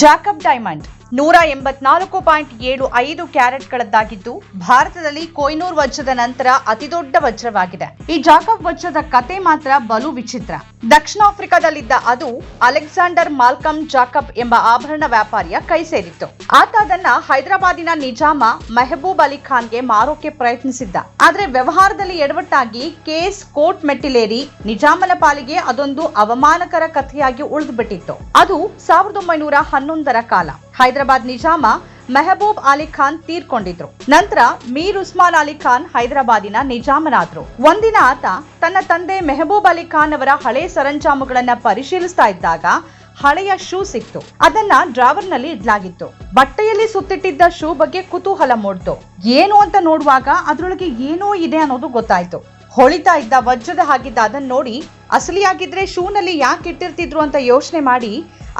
Jacob diamond ನೂರ ಎಂಬತ್ನಾಲ್ಕು point ಏಳು ಐದು ಕ್ಯಾರೆಟ್ಗಳದ್ದಾಗಿದ್ದು, ಭಾರತದಲ್ಲಿ ಕೊಯ್ನೂರ್ ವಜ್ರದ ನಂತರ ಅತಿದೊಡ್ಡ ವಜ್ರವಾಗಿದೆ. ಈ ಜಾಕಬ್ ವಜ್ರದ ಕತೆ ಮಾತ್ರ ಬಲು ವಿಚಿತ್ರ. ದಕ್ಷಿಣ ಆಫ್ರಿಕಾದಲ್ಲಿದ್ದ ಅದು ಅಲೆಕ್ಸಾಂಡರ್ ಮಾಲ್ಕಮ್ ಜಾಕಬ್ ಎಂಬ ಆಭರಣ ವ್ಯಾಪಾರಿಯ ಕೈ ಸೇರಿತ್ತು. ಆತ ಅದನ್ನ ಹೈದರಾಬಾದಿನ ನಿಜಾಮ ಮೆಹಬೂಬ್ ಅಲಿ ಖಾನ್ಗೆ ಮಾರೋಕೆ ಪ್ರಯತ್ನಿಸಿದ್ದ. ಆದ್ರೆ ವ್ಯವಹಾರದಲ್ಲಿ ಎಡವಟ್ಟಾಗಿ ಕೇಸ್ ಕೋರ್ಟ್ ಮೆಟ್ಟಿಲೇರಿ ನಿಜಾಮನ ಪಾಲಿಗೆ ಅದೊಂದು ಅವಮಾನಕರ ಕಥೆಯಾಗಿ ಉಳಿದುಬಿಟ್ಟಿತ್ತು. ಅದು ಸಾವಿರದ ಒಂಬೈನೂರ ಹನ್ನೊಂದರ ಕಾಲ. ಹೈದರಾಬಾದ್ ನಿಜಾಮ ಮೆಹಬೂಬ್ ಅಲಿ ಖಾನ್ ತೀರ್ಕೊಂಡಿದ್ರು. ನಂತರ ಮೀರ್ ಉಸ್ಮಾನ್ ಅಲಿ ಖಾನ್ ಹೈದರಾಬಾದಿನ ನಿಜಾಮನಾದ್ರು ಒಂದಿನ ಆತ ತನ್ನ ತಂದೆ ಮೆಹಬೂಬ್ ಅಲಿ ಖಾನ್ ಅವರ ಹಳೆ ಸರಂಜಾಮುಗಳನ್ನ ಪರಿಶೀಲಿಸ್ತಾ ಇದ್ದಾಗ ಹಳೆಯ ಶೂ ಸಿಕ್ತು. ಅದನ್ನ ಡ್ರಾವರ್ನಲ್ಲಿ ಇಡ್ಲಾಗಿತ್ತು. ಬಟ್ಟೆಯಲ್ಲಿ ಸುತ್ತಿಟ್ಟಿದ್ದ ಶೂ ಬಗ್ಗೆ ಕುತೂಹಲ ಮೂಡ್ತು. ಏನು ಅಂತ ನೋಡುವಾಗ ಅದರೊಳಗೆ ಏನೋ ಇದೆ ಅನ್ನೋದು ಗೊತ್ತಾಯ್ತು. ಹೊಳಿತಾ ಇದ್ದ ವಜ್ರದ ಹಾಗಿದ್ದ ಅದನ್ನು ನೋಡಿ ಅಸಲಿಯಾಗಿದ್ರೆ ಶೂನಲ್ಲಿ ಯಾಕೆ ಇಟ್ಟಿರ್ತಿದ್ರು ಅಂತ ಯೋಚನೆ ಮಾಡಿ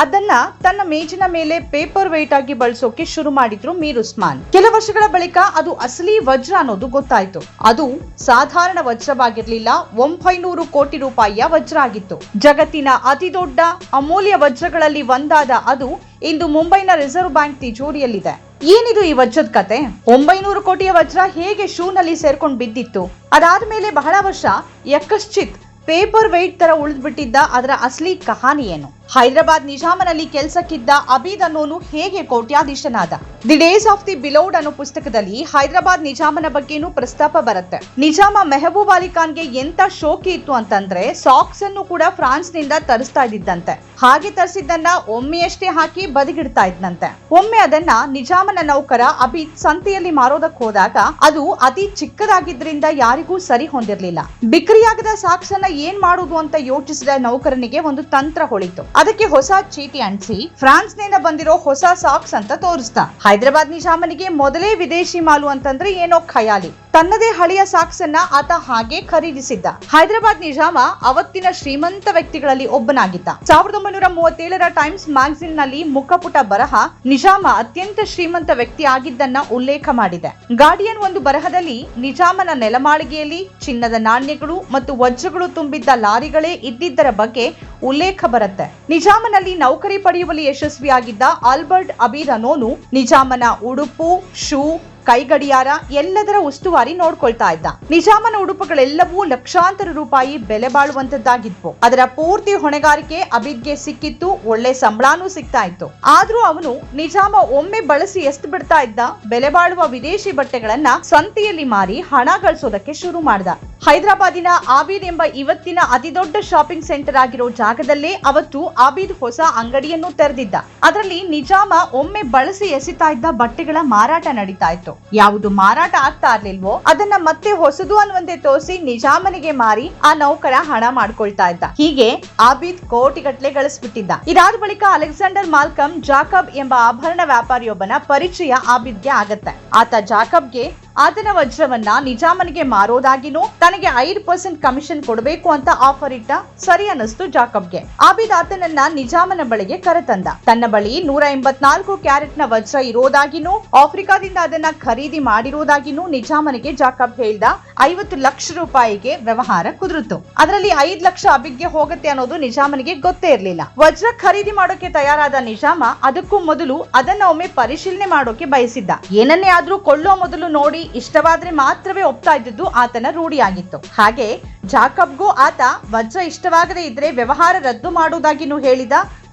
ಅದನ್ನ ತನ್ನ ಮೇಜಿನ ಮೇಲೆ ಪೇಪರ್ ವೇಟ್ ಆಗಿ ಬಳಸೋಕೆ ಶುರು ಮಾಡಿದ್ರು ಮೀರ್ ಉಸ್ಮಾನ್. ಕೆಲ ವರ್ಷಗಳ ಬಳಿಕ ಅದು ಅಸಲಿ ವಜ್ರ ಅನ್ನೋದು ಗೊತ್ತಾಯ್ತು. ಅದು ಸಾಧಾರಣ ವಜ್ರವಾಗಿರ್ಲಿಲ್ಲ, ಒಂಬೈನೂರು ಕೋಟಿ ರೂಪಾಯಿಯ ವಜ್ರ ಆಗಿತ್ತು. ಜಗತ್ತಿನ ಅತಿದೊಡ್ಡ ಅಮೂಲ್ಯ ವಜ್ರಗಳಲ್ಲಿ ಒಂದಾದ ಅದು ಇಂದು ಮುಂಬೈನ ರಿಸರ್ವ್ ಬ್ಯಾಂಕ್ ತಿಜೋರಿಯಲ್ಲಿದೆ. ಏನಿದು ಈ ವಜ್ರದ ಕತೆ? ಒಂಬೈನೂರು ಕೋಟಿಯ ವಜ್ರ ಹೇಗೆ ಶೂನಲ್ಲಿ ಸೇರ್ಕೊಂಡು ಬಿದ್ದಿತ್ತು? ಅದಾದ್ಮೇಲೆ ಬಹಳ ವರ್ಷ ಯಕಶ್ಚಿತ್ ಪೇಪರ್ ವೆಯ್ಟ್ ತರ ಉಳಿದ್ಬಿಟ್ಟಿದ್ದ ಅದರ ಅಸಲಿ ಕಹಾನಿ ಏನು? ಹೈದರಾಬಾದ್ ನಿಜಾಮನಲ್ಲಿ ಕೆಲಸಕ್ಕಿದ್ದ ಅಬೀದ್ ಅನ್ನೋನು ಹೇಗೆ ಕೋಟ್ಯಾಧೀಶನಾದ? The days of the beloved ಅನ್ನೋ ಪುಸ್ತಕದಲ್ಲಿ ಹೈದರಾಬಾದ್ ನಿಜಾಮನ ಬಗ್ಗೆನೂ ಪ್ರಸ್ತಾಪ ಬರುತ್ತೆ. ನಿಜಾಮ ಮೆಹಬೂಬ್ ಅಲಿ ಖಾನ್ಗೆ ಎಂತ ಶೋಕಿ ಇತ್ತು ಅಂತಂದ್ರೆ ಸಾಕ್ಸ್ ಅನ್ನು ಕೂಡ ಫ್ರಾನ್ಸ್ನಿಂದ ತರಿಸ್ತಾ ಇದ್ದಿದ್ದಂತೆ. ಹಾಗೆ ತರಿಸಿದ್ದನ್ನ ಒಮ್ಮೆಯಷ್ಟೇ ಹಾಕಿ ಬದಿಗಿಡ್ತಾ ಇದ್ದಂತೆ ಒಮ್ಮೆ ಅದನ್ನ ನಿಜಾಮನ ನೌಕರ ಅಭಿ ಸಂತೆಯಲ್ಲಿ ಮಾರೋದಕ್ಕೆ ಹೋದಾಗ ಅದು ಅತಿ ಚಿಕ್ಕದಾಗಿದ್ರಿಂದ ಯಾರಿಗೂ ಸರಿ ಹೊಂದಿರ್ಲಿಲ್ಲ. ಬಿಕ್ರಿಯಾಗದ ಸಾಕ್ಸ್ ಅನ್ನ ಏನ್ ಮಾಡುದು ಅಂತ ಯೋಚಿಸಿದ ನೌಕರನಿಗೆ ಒಂದು ತಂತ್ರ ಹೊಳಿತು. ಅದಕ್ಕೆ ಹೊಸ ಚೀಟಿ ಅಂಟಿಸಿ ಫ್ರಾನ್ಸ್ನಿಂದ ಬಂದಿರೋ ಹೊಸ ಸಾಕ್ಸ್ ಅಂತ ತೋರಿಸ್ದ ಹೈದರಾಬಾದ್ ನಿಜಾಮನಿಗೆ ಮೊದಲೇ ವಿದೇಶಿ ಮಾಲು ಅಂತಂದ್ರೆ ಏನೋ ಖಯಾಲಿ. ತನ್ನದೇ ಹಳೆಯ ಸಾಕ್ಸ್ ಅನ್ನ ಆತ ಹಾಗೆ ಖರೀದಿಸಿದ್ದ. ಹೈದರಾಬಾದ್ ನಿಜಾಮ ಅವತ್ತಿನ ಶ್ರೀಮಂತ ವ್ಯಕ್ತಿಗಳಲ್ಲಿ ಒಬ್ಬನಾಗಿದ್ದ. ಸಾವಿರದ ಒಂಬೈನೂರ ಮೂವತ್ತೇಳರ ಟೈಮ್ಸ್ ಮ್ಯಾಗಝಿನ್ನಲ್ಲಿ ಮುಖಪುಟ ಬರಹ ನಿಜಾಮ ಅತ್ಯಂತ ಶ್ರೀಮಂತ ವ್ಯಕ್ತಿ ಆಗಿದ್ದನ್ನ ಉಲ್ಲೇಖ ಮಾಡಿದೆ. ಗಾರ್ಡಿಯನ್ ಒಂದು ಬರಹದಲ್ಲಿ ನಿಜಾಮನ ನೆಲಮಾಳಿಗೆಯಲ್ಲಿ ಚಿನ್ನದ ನಾಣ್ಯಗಳು ಮತ್ತು ವಜ್ರಗಳು ತುಂಬಿದ್ದ ಲಾರಿಗಳೇ ಇದ್ದಿದ್ದರ ಬಗ್ಗೆ ಉಲ್ಲೇಖ ಬರುತ್ತೆ. ನಿಜಾಮನಲ್ಲಿ ನೌಕರಿ ಪಡೆಯುವಲ್ಲಿ ಯಶಸ್ವಿಯಾಗಿದ್ದ ಆಲ್ಬರ್ಟ್ ಅಬಿರನೋನು ನಿಜಾಮನ ಉಡುಪು ಶೂ ಕೈಗಡಿಯಾರ ಎಲ್ಲದರ ಉಸ್ತುವಾರಿ ನೋಡ್ಕೊಳ್ತಾ ಇದ್ದ. ನಿಜಾಮನ ಉಡುಪುಗಳೆಲ್ಲವೂ ಲಕ್ಷಾಂತರ ರೂಪಾಯಿ ಬೆಲೆ ಬಾಳುವಂತದ್ದಾಗಿದ್ವು. ಅದರ ಪೂರ್ತಿ ಹೊಣೆಗಾರಿಕೆ ಅಬಿದ್ಗೆ ಸಿಕ್ಕಿತ್ತು, ಒಳ್ಳೆ ಸಂಬಳನೂ ಸಿಗ್ತಾ ಇತ್ತು. ಆದ್ರೂ ಅವನು ನಿಜಾಮ ಒಮ್ಮೆ ಬಳಸಿ ಎಷ್ಟು ಬಿಡ್ತಾ ಇದ್ದ, ಬೆಲೆ ಬಾಳುವ ವಿದೇಶಿ ಬಟ್ಟೆಗಳನ್ನ ಸಂತೆಯಲ್ಲಿ ಮಾರಿ ಹಣ ಗಳಿಸೋದಕ್ಕೆ ಶುರು ಮಾಡ್ದ. ಹೈದರಾಬಾದಿನ ಆಬೀದ್ ಎಂಬ ಇವತ್ತಿನ ಅತಿದೊಡ್ಡ ಶಾಪಿಂಗ್ ಸೆಂಟರ್ ಆಗಿರೋ ಜಾಗದಲ್ಲೇ ಅವತ್ತು ಆಬೀದ್ ಹೊಸ ಅಂಗಡಿಯನ್ನು ತೆರೆದಿದ್ದ. ಅದರಲ್ಲಿ ನಿಜಾಮ ಒಮ್ಮೆ ಬಳಸಿ ಎಸಿತಾ ಇದ್ದ ಬಟ್ಟೆಗಳ ಮಾರಾಟ ನಡೀತಾ ಇತ್ತು. ಯಾವುದು ಮಾರಾಟ ಆಗ್ತಾ ಇರ್ಲಿಲ್ವೋ ಅದನ್ನ ಮತ್ತೆ ಹೊಸದು ಅನ್ನುವಂತೆ ತೋರಿಸಿ ನಿಜಾಮನಿಗೆ ಮಾರಿ ಆ ನೌಕರ ಹಣ ಮಾಡ್ಕೊಳ್ತಾ ಇದ್ದ. ಹೀಗೆ ಆಬಿದ್ ಕೋಟಿಗಟ್ಲೆ ಗಳಿಸ್ಬಿಟ್ಟಿದ್ದ. ಇದಾದ ಬಳಿಕ ಅಲೆಕ್ಸಾಂಡರ್ ಮಾಲ್ಕಮ್ ಜಾಕಬ್ ಎಂಬ ಆಭರಣ ವ್ಯಾಪಾರಿಯೊಬ್ಬನ ಪರಿಚಯ ಆಬಿದ್ಗೆ ಆಗತ್ತೆ. ಆತ ಜಾಕಬ್ಗೆ ಆತನ ವಜ್ರವನ್ನ ನಿಜಾಮನಿಗೆ ಮಾರೋದಾಗಿನೂ ತನಗೆ ಐದು ಪರ್ಸೆಂಟ್ ಕಮಿಷನ್ ಕೊಡಬೇಕು ಅಂತ ಆಫರ್ ಇಟ್ಟ ಸರಿ ಅನ್ನಿಸ್ತು ಜಾಕಬ್ಗೆ. ಆಬಿದ್ ಆತನನ್ನ ನಿಜಾಮನ ಬಳಿಗೆ ಕರೆತಂದ. ತನ್ನ ಬಳಿ ನೂರ ಎಂಬತ್ನಾಲ್ಕು ಕ್ಯಾರೆಟ್ನ ವಜ್ರ ಇರೋದಾಗಿನೂ ಆಫ್ರಿಕಾದಿಂದ ಅದನ್ನ ಖರೀದಿ ಮಾಡಿರೋದಾಗಿನೂ ನಿಜಾಮನಿಗೆ ಜಾಕಬ್ ಹೇಳ್ದ. ಐವತ್ತು ಲಕ್ಷ ರೂಪಾಯಿಗೆ ವ್ಯವಹಾರ ಕುದುರಿತು ಅದರಲ್ಲಿ ಐದ್ ಲಕ್ಷ ಅಬಿಗ್ಗೆ ಹೋಗುತ್ತೆ ಅನ್ನೋದು ನಿಜಾಮನಿಗೆ ಗೊತ್ತೇ ಇರಲಿಲ್ಲ. ವಜ್ರ ಖರೀದಿ ಮಾಡೋಕೆ ತಯಾರಾದ ನಿಜಾಮ ಅದಕ್ಕೂ ಮೊದಲು ಅದನ್ನ ಒಮ್ಮೆ ಪರಿಶೀಲನೆ ಮಾಡೋಕೆ ಬಯಸಿದ್ದ. ಏನನ್ನೇ ಆದ್ರೂ ಕೊಳ್ಳೋ ಮೊದಲು ನೋಡಿ ಇಷ್ಟವಾದ್ರೆ ಮಾತ್ರವೇ ಒಪ್ತಾ ಇದ್ದದ್ದು ಆತನ ರೂಢಿಯಾಗಿತ್ತು. ಹಾಗೆ ಜಾಕಬ್ಗೂ ಆತ ವಜ್ರ ಇಷ್ಟವಾಗದೇ ಇದ್ರೆ ವ್ಯವಹಾರ ರದ್ದು ಮಾಡುವುದಾಗಿನೂ ಹೇಳಿದ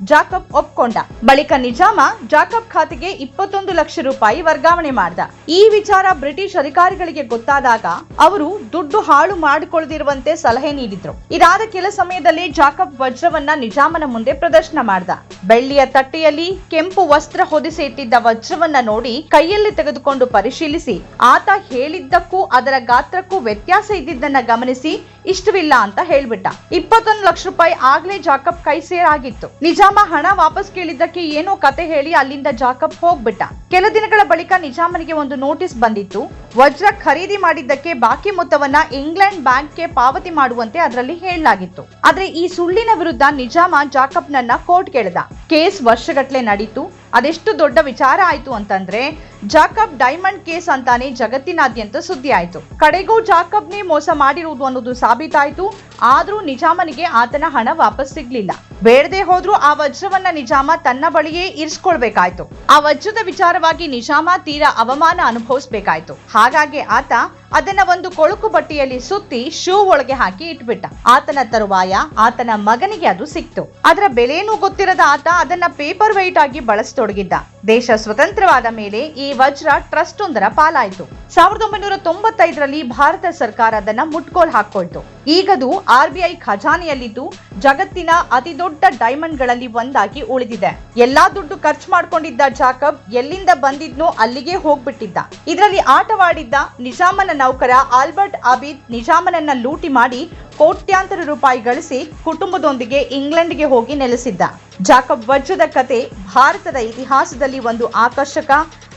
ಜಾಕಬ್ ಒಪ್ಕೊಂಡ. ಬಳಿಕ ನಿಜಾಮ ಜಾಕಬ್ ಖಾತೆಗೆ ಇಪ್ಪತ್ತೊಂದು ಲಕ್ಷ ರೂಪಾಯಿ ವರ್ಗಾವಣೆ ಮಾಡ್ದ. ಈ ವಿಚಾರ ಬ್ರಿಟಿಷ್ ಅಧಿಕಾರಿಗಳಿಗೆ ಗೊತ್ತಾದಾಗ ಅವರು ದುಡ್ಡು ಹಾಳು ಮಾಡಿಕೊಳ್ಳದಿರುವಂತೆ ಸಲಹೆ ನೀಡಿದ್ರು. ಇದಾದ ಕೆಲ ಸಮಯದಲ್ಲಿ ಜಾಕಬ್ ವಜ್ರವನ್ನ ನಿಜಾಮನ ಮುಂದೆ ಪ್ರದರ್ಶನ ಮಾಡ್ದ. ಬೆಳ್ಳಿಯ ತಟ್ಟೆಯಲ್ಲಿ ಕೆಂಪು ವಸ್ತ್ರ ಹೊದಿಸಿ ಇಟ್ಟಿದ್ದ ವಜ್ರವನ್ನ ನೋಡಿ ಕೈಯಲ್ಲಿ ತೆಗೆದುಕೊಂಡು ಪರಿಶೀಲಿಸಿ, ಆತ ಹೇಳಿದ್ದಕ್ಕೂ ಅದರ ಗಾತ್ರಕ್ಕೂ ವ್ಯತ್ಯಾಸ ಇದ್ದಿದ್ದನ್ನ ಗಮನಿಸಿ ಇಷ್ಟವಿಲ್ಲ ಅಂತ ಹೇಳ್ಬಿಟ್ಟ. ಇಪ್ಪತ್ತೊಂದು ಲಕ್ಷ ರೂಪಾಯಿ ಆಗ್ಲೇ ಜಾಕಬ್ ಕೈ ಸೇರಾಗಿತ್ತು. ನಿಜಾಮ ಹಣ ವಾಪಸ್ ಕೇಳಿದ್ದಕ್ಕೆ ಏನೋ ಕತೆ ಹೇಳಿ ಅಲ್ಲಿಂದ ಜಾಕಬ್ ಹೋಗ್ಬಿಟ್ಟ. ಕೆಲ ದಿನಗಳ ಬಳಿಕ ನಿಜಾಮನಿಗೆ ಒಂದು ನೋಟಿಸ್ ಬಂದಿತ್ತು. ವಜ್ರ ಖರೀದಿ ಮಾಡಿದ್ದಕ್ಕೆ ಬಾಕಿ ಮೊತ್ತವನ್ನ ಇಂಗ್ಲೆಂಡ್ ಬ್ಯಾಂಕ್ಗೆ ಪಾವತಿ ಮಾಡುವಂತೆ ಅದರಲ್ಲಿ ಹೇಳಲಾಗಿತ್ತು. ಆದ್ರೆ ಈ ಸುಳ್ಳಿನ ವಿರುದ್ಧ ನಿಜಾಮ ಜಾಕಬ್ನನ್ನ ಕೋರ್ಟ್ ಕೇಳಿದ. ಕೇಸ್ ವರ್ಷಗಟ್ಲೆ ನಡೀತು. ಅದೆಷ್ಟು ದೊಡ್ಡ ವಿಚಾರ ಆಯ್ತು ಅಂತಂದ್ರೆ ಜಾಕಬ್ ಡೈಮಂಡ್ ಕೇಸ್ ಅಂತಾನೆ ಜಗತ್ತಿನಾದ್ಯಂತ ಸುದ್ದಿ ಆಯಿತು ಕಡೆಗೂ ಜಾಕಬ್ನೇ ಮೋಸ ಮಾಡಿರುವುದು ಅನ್ನೋದು ಸಾಬೀತಾಯಿತು. ಆದ್ರೂ ನಿಜಾಮನಿಗೆ ಆತನ ಹಣ ವಾಪಸ್ ಸಿಗ್ಲಿಲ್ಲ. ಬೇಡದೆ ಹೋದ್ರೂ ಆ ವಜ್ರವನ್ನ ನಿಜಾಮ ತನ್ನ ಬಳಿಯೇ ಇರಿಸ್ಕೊಳ್ಬೇಕಾಯ್ತು. ಆ ವಜ್ರದ ವಿಚಾರವಾಗಿ ನಿಜಾಮ ತೀರಾ ಅವಮಾನ ಅನುಭವಿಸ್ಬೇಕಾಯ್ತು. ಹಾಗಾಗಿ ಆತ ಅದನ್ನ ಒಂದು ಕೊಳುಕು ಬಟ್ಟೆಯಲ್ಲಿ ಸುತ್ತಿ ಶೂ ಒಳಗೆ ಹಾಕಿ ಇಟ್ಬಿಟ್ಟ. ಆತನ ತರುವಾಯ ಆತನ ಮಗನಿಗೆ ಅದು ಸಿಕ್ತು. ಅದರ ಬೆಲೆನೂ ಗೊತ್ತಿರದ ಆತ ಅದನ್ನ ಪೇಪರ್ ವೈಟ್ ಆಗಿ ಬಳಸತೊಡಗಿದ್ದ ದೇಶ ಸ್ವತಂತ್ರವಾದ ಮೇಲೆ ಈ ವಜ್ರ ಟ್ರಸ್ಟ್ ಒಂದರ ಪಾಲಾಯಿತು. ಸಾವಿರದ ಒಂಬೈನೂರ ತೊಂಬತ್ತೈದರಲ್ಲಿ ಭಾರತ ಸರ್ಕಾರ ಅದನ್ನ ಮುಟ್ಕೋಲ್ ಹಾಕೊಳ್ತು ಈಗದು ಆರ್ಬಿಐ ಖಜಾನೆಯಲ್ಲಿದ್ದು ಜಗತ್ತಿನ ಅತಿ ದೊಡ್ಡ ಡೈಮಂಡ್ಗಳಲ್ಲಿ ಒಂದಾಗಿ ಉಳಿದಿದೆ. ಎಲ್ಲಾ ದುಡ್ಡು ಖರ್ಚು ಮಾಡ್ಕೊಂಡಿದ್ದ ಜಾಕಬ್ ಎಲ್ಲಿಂದ ಬಂದಿದ್ನೋ ಅಲ್ಲಿಗೆ ಹೋಗ್ಬಿಟ್ಟಿದ್ದ. ಇದರಲ್ಲಿ ಆಟವಾಡಿದ್ದ ನಿಜಾಮನ ನೌಕರ ಆಲ್ಬರ್ಟ್ ಅಬೀದ್ ನಿಜಾಮನನ್ನ ಲೂಟಿ ಮಾಡಿ ಕೋಟ್ಯಾಂತರ ರೂಪಾಯಿ ಗಳಿಸಿ ಕುಟುಂಬದೊಂದಿಗೆ ಇಂಗ್ಲೆಂಡ್ಗೆ ಹೋಗಿ ನೆಲೆಸಿದ್ದ. ಜಾಕಬ್ ವಜ್ರದ ಕತೆ ಭಾರತದ ಇತಿಹಾಸದಲ್ಲಿ ಒಂದು ಆಕರ್ಷಕ,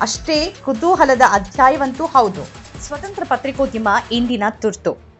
ಅಷ್ಟೇ ಕುತೂಹಲದ ಅಧ್ಯಾಯವಂತೂ ಹೌದು. ಸ್ವತಂತ್ರ ಪತ್ರಿಕೋದ್ಯಮ ಇಂದಿನ ತುರ್ತು.